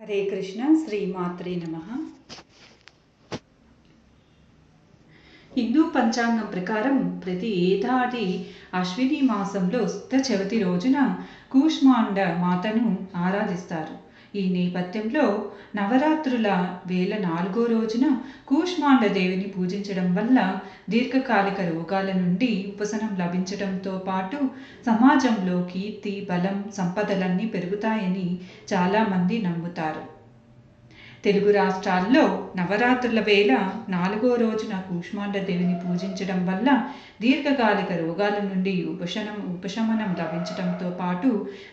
హరే కృష్ణ శ్రీమాత్రే నమ. హిందూ పంచాంగం ప్రకారం ప్రతి ఏడాది అశ్విని మాసంలో శుద్ధ చవితి రోజున కూష్మాండ మాతను ఆరాధిస్తారు. ఈ నేపథ్యంలో నవరాత్రుల వేల నాలుగో రోజున కూష్మాండ దేవిని పూజించడం వల్ల దీర్ఘకాలిక రోగాల నుండి ఉపశనం లభించడంతో పాటు సమాజంలో కీర్తి బలం సంపదలన్నీ పెరుగుతాయని చాలామంది నమ్ముతారు. తెలుగు రాష్ట్రాల్లో నవరాత్రుల వేళ నాలుగో రోజున కూష్మాండ దేవిని పూజించడం వల్ల దీర్ఘకాలిక రోగాల నుండి ఉపశమనం ఉపశమనం లభించడంతో పాటు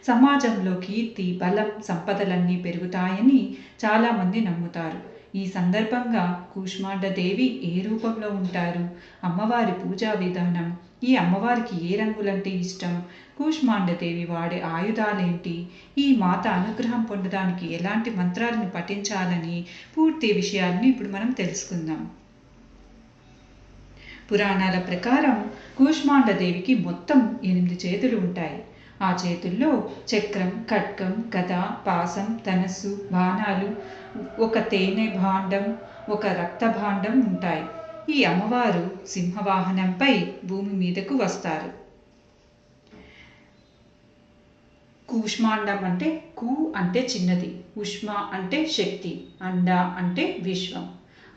సమాజంలో కీర్తి బలం సంపదలన్నీ పెరుగుతాయని చాలామంది నమ్ముతారు. ఈ సందర్భంగా కూష్మాండ దేవి ఏ రూపంలో ఉంటారు? అమ్మవారి పూజా విధానం ఈ అమ్మవారికి ఏ రంగులంటే ఇష్టం? కూష్మాండదేవి వాడే ఆయుధాలేంటి? ఈ మాత అనుగ్రహం పొందడానికి ఎలాంటి మంత్రాలను పఠించాలని? పూర్తి విషయాల్ని ఇప్పుడు మనం తెలుసుకుందాం. పురాణాల ప్రకారం కూష్మాండదేవికి మొత్తం ఎనిమిది చేతులు ఉంటాయి. ఆ చేతుల్లో చక్రం ఖడ్గం గద పాసం ధనస్సు బాణాలు ఒక తేనె భాండం ఒక రక్త భాండం ఉంటాయి. ఈ అమ్మవారు సింహవాహనంపై భూమి మీదకు వస్తారు. కూష్మాండం అంటే కు అంటే చిన్నది ఉష్మ అంటే శక్తి అండ అంటే విశ్వం.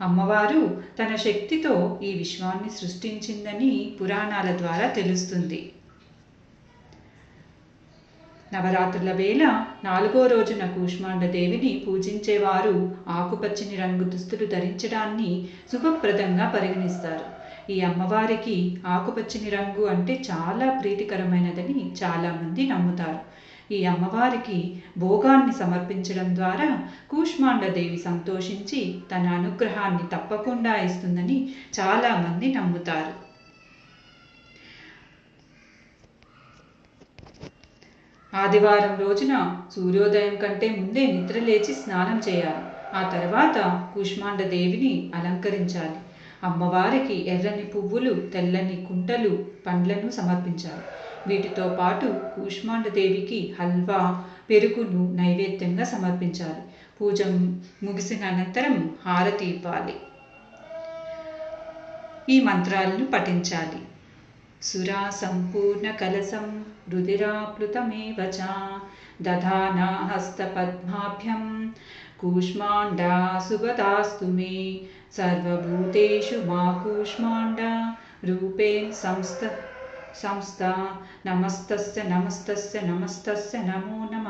అమ్మవారు తన శక్తితో ఈ విశ్వాన్ని సృష్టించిందని పురాణాల ద్వారా తెలుస్తుంది. నవరాత్రుల వేళ నాలుగో రోజున కూష్మాండ దేవిని పూజించేవారు ఆకుపచ్చని రంగు దుస్తులు ధరించడాన్ని శుభప్రదంగా పరిగణిస్తారు. ఈ అమ్మవారికి ఆకుపచ్చని రంగు అంటే చాలా ప్రీతికరమైనదని చాలామంది నమ్ముతారు. ఈ అమ్మవారికి భోగాన్ని సమర్పించడం ద్వారా కూష్మాండ దేవి సంతోషించి తన అనుగ్రహాన్ని తప్పకుండా ఇస్తుందని చాలామంది నమ్ముతారు. ఆదివారం రోజున సూర్యోదయం కంటే ముందే నిద్రలేచి స్నానం చేయాలి. ఆ తర్వాత కూష్మాండ దేవిని అలంకరించాలి. అమ్మవారికి ఎర్రని పువ్వులు తెల్లని కుంటలు పండ్లను సమర్పించాలి. వీటితో పాటు కూష్మాండ దేవికి హల్వా పెరుగును నైవేద్యంగా సమర్పించాలి. పూజ ముగిసిన అనంతరం హారతి ఇవ్వాలి. ఈ మంత్రాలను పఠించాలి. సురా సంపూర్ణ కలసం రుదిరాప్లుతమేవ చ దధానా హస్తపద్మాభ్యం కూష్మాండా సుగతాస్తు మే సర్వభూతేషు మా కూష్మాండ రూపేన్ సంస్థ సంస్థ నమస్తస్య నమస్తస్య నమస్తస్య నమో నమ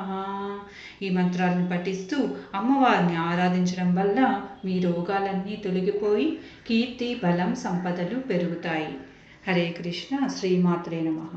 ఈ మంత్రాలను పఠిస్తూ అమ్మవారిని ఆరాధించడం వల్ల మీ రోగాలన్నీ తొలగిపోయి కీర్తి బలం సంపదలు పెరుగుతాయి. హరే కృష్ణ శ్రీమాత్రే నమః